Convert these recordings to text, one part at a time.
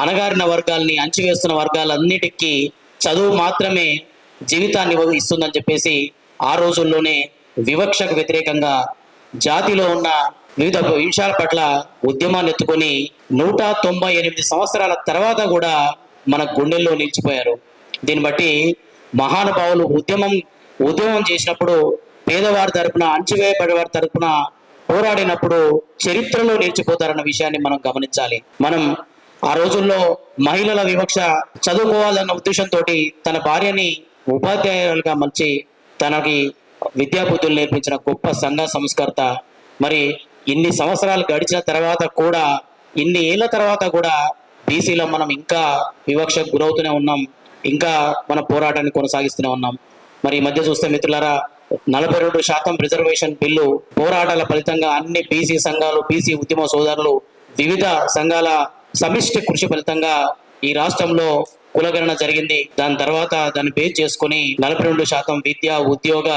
అణగారిన వర్గాల్ని అంచివేస్తున్న వర్గాలన్నిటికీ చదువు మాత్రమే జీవితాన్ని ఇస్తుందని చెప్పేసి ఆ రోజుల్లోనే వివక్షకు వ్యతిరేకంగా జాతిలో ఉన్న వివిధ విషయాల పట్ల ఉద్యమాన్ని ఎత్తుకొని నూట తొంభై ఎనిమిది సంవత్సరాల తర్వాత కూడా మన గుండెల్లో నిలిచిపోయారు. దీన్ని బట్టి మహానుభావులు ఉద్యమం ఉద్యమం చేసినప్పుడు పేదవారి తరపున అంచివేయబడేవారి తరపున పోరాడినప్పుడు చరిత్రలో నిలిచిపోతారన్న విషయాన్ని మనం గమనించాలి. మనం ఆ రోజుల్లో మహిళల వివక్ష చదువుకోవాలన్న ఉద్దేశంతో తన భార్యని ఉపాధ్యాయులుగా మలిచి తనకి విద్యాబుద్ధులు నేర్పించిన గొప్ప సంఘ సంస్కర్త. మరి ఇన్ని సంవత్సరాలు గడిచిన తర్వాత కూడా ఇన్ని ఏళ్ళ తర్వాత కూడా బీసీలో మనం ఇంకా వివక్షకు గురవుతూనే ఉన్నాం. ఇంకా మన పోరాటాన్ని కొనసాగిస్తూనే ఉన్నాం. మరి ఈ మధ్య చూస్తే మిత్రులారా నలభై రెండు శాతం రిజర్వేషన్ బిల్లు పోరాటాల ఫలితంగా అన్ని బీసీ సంఘాలు బీసీ ఉద్యమ సోదరులు వివిధ సంఘాల సమిష్టి కృషి ఫలితంగా ఈ రాష్ట్రంలో కులగణన జరిగింది. దాని తర్వాత దాన్ని బేస్ చేసుకుని నలభై రెండు శాతం విద్య ఉద్యోగ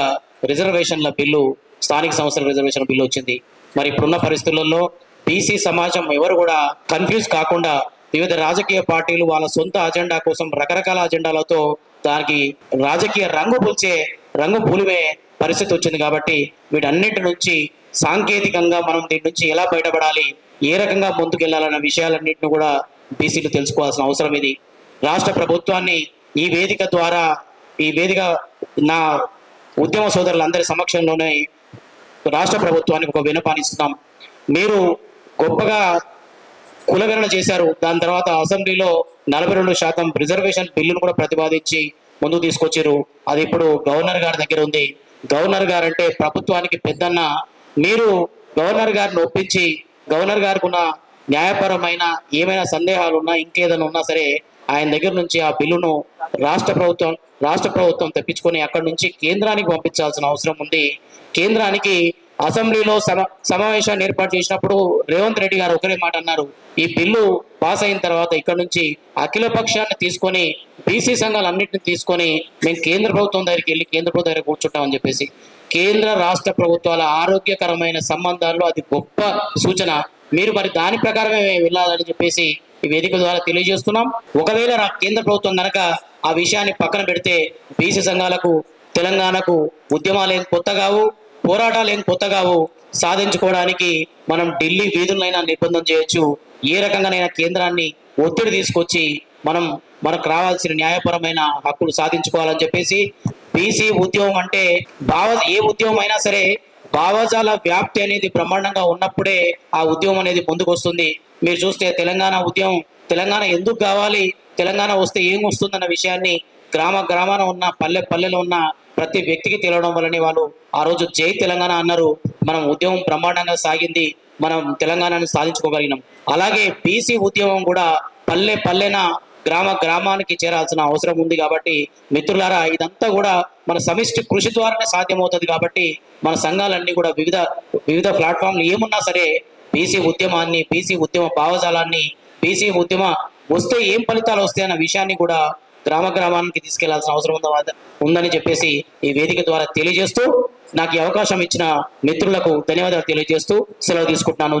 రిజర్వేషన్ల బిల్లు స్థానిక సంస్థల రిజర్వేషన్ బిల్లు వచ్చింది. మరి ఇప్పుడున్న పరిస్థితులలో బీసీ సమాజం ఎవరు కూడా కన్ఫ్యూజ్ కాకుండా వివిధ రాజకీయ పార్టీలు వాళ్ళ సొంత అజెండా కోసం రకరకాల అజెండాలతో దానికి రాజకీయ రంగు పూల్చే రంగు పూలివే పరిస్థితి వచ్చింది కాబట్టి వీటన్నిటి నుంచి సాంకేతికంగా మనం దీని నుంచి ఎలా బయటపడాలి ఏ రకంగా ముందుకెళ్ళాలన్న విషయాలన్నింటిని కూడా బీసీలు తెలుసుకోవాల్సిన అవసరం ఇది. రాష్ట్ర ప్రభుత్వాన్ని ఈ వేదిక ద్వారా ఈ వేదిక నా ఉద్యమ సోదరులందరి సమక్షంలోనే రాష్ట్ర ప్రభుత్వానికి ఒక వినపానిస్తున్నాం మీరు గొప్పగా కులగణన చేశారు. దాని తర్వాత అసెంబ్లీలో నలభై రెండు శాతం రిజర్వేషన్ బిల్లును కూడా ప్రతిపాదించి ముందుకు తీసుకొచ్చారు. అది ఇప్పుడు గవర్నర్ గారి దగ్గర ఉంది. గవర్నర్ గారు అంటే ప్రభుత్వానికి పెద్దన్న మీరు గవర్నర్ గారిని ఒప్పించి గవర్నర్ గారికి ఉన్న న్యాయపరమైన ఏమైనా సందేహాలు ఉన్నా ఇంకేదైనా ఉన్నా సరే ఆయన దగ్గర నుంచి ఆ బిల్లును రాష్ట్ర ప్రభుత్వం రాష్ట్ర ప్రభుత్వం తెప్పించుకొని అక్కడి నుంచి కేంద్రానికి పంపించాల్సిన అవసరం ఉంది. కేంద్రానికి అసెంబ్లీలో సమ సమావేశాన్ని ఏర్పాటు చేసినప్పుడు రేవంత్ రెడ్డి గారు ఒకరే మాట అన్నారు. ఈ బిల్లు పాస్ అయిన తర్వాత ఇక్కడ నుంచి అఖిల పక్షాన్ని తీసుకొని బీసీ సంఘాలన్నింటినీ తీసుకొని మేము కేంద్ర ప్రభుత్వం దగ్గరికి వెళ్ళి కేంద్ర ప్రభుత్వం దగ్గర కూర్చుంటామని చెప్పేసి కేంద్ర రాష్ట్ర ప్రభుత్వాల ఆరోగ్యకరమైన సంబంధాల్లో అది గొప్ప సూచన. మీరు మరి దాని ప్రకారమే వెళ్ళాలని చెప్పేసి ఈ వేదిక ద్వారా తెలియజేస్తున్నాం. ఒకవేళ కేంద్ర ప్రభుత్వం కనుక ఆ విషయాన్ని పక్కన పెడితే బీసీ సంఘాలకు తెలంగాణకు ఉద్యమాలు ఏం కొత్త కావు పోరాటాలు ఏం కొత్త కావు. సాధించుకోవడానికి మనం ఢిల్లీ వీధులైనా నిర్బంధం చేయొచ్చు. ఏ రకంగానైనా కేంద్రాన్ని ఒత్తిడి తీసుకొచ్చి మనం మనకు రావాల్సిన న్యాయపరమైన హక్కులు సాధించుకోవాలని చెప్పేసి బీసీ ఉద్యమం అంటే భావ ఏ ఉద్యమం అయినా సరే భావజాల వ్యాప్తి అనేది బ్రహ్మాండంగా ఉన్నప్పుడే ఆ ఉద్యమం అనేది ముందుకు వస్తుంది మీరు చూస్తే తెలంగాణ ఉద్యమం తెలంగాణ ఎందుకు కావాలి తెలంగాణ వస్తే ఏం వస్తుందన్న విషయాన్ని గ్రామ గ్రామాన ఉన్న పల్లె పల్లెలో ఉన్న ప్రతి వ్యక్తికి తెలవడం వల్లనే వాళ్ళు ఆ రోజు జై తెలంగాణ అన్నారు. మనం ఉద్యమం బ్రహ్మాండంగా సాగింది మనం తెలంగాణను సాధించుకోగలిగినాం. అలాగే బీసీ ఉద్యమం కూడా పల్లె పల్లెన గ్రామ గ్రామానికి చేరాల్సిన అవసరం ఉంది కాబట్టి మిత్రులారా ఇదంతా కూడా మన సమిష్టి కృషి ద్వారానే సాధ్యమవుతుంది కాబట్టి మన సంఘాలన్నీ కూడా వివిధ వివిధ ప్లాట్ఫామ్లు ఏమున్నా సరే బీసీ ఉద్యమాన్ని బీసీ ఉద్యమ భావజాలాన్ని బీసీ ఉద్యమ వస్తే ఏం ఫలితాలు వస్తాయన్న విషయాన్ని కూడా గ్రామ గ్రామానికి తీసుకెళ్ళాల్సిన అవసరం ఉందా ఉందని చెప్పేసి ఈ వేదిక ద్వారా తెలియజేస్తూ నాకు ఈ అవకాశం ఇచ్చిన మిత్రులకు ధన్యవాదాలు తెలియజేస్తూ సెలవు తీసుకుంటున్నాను.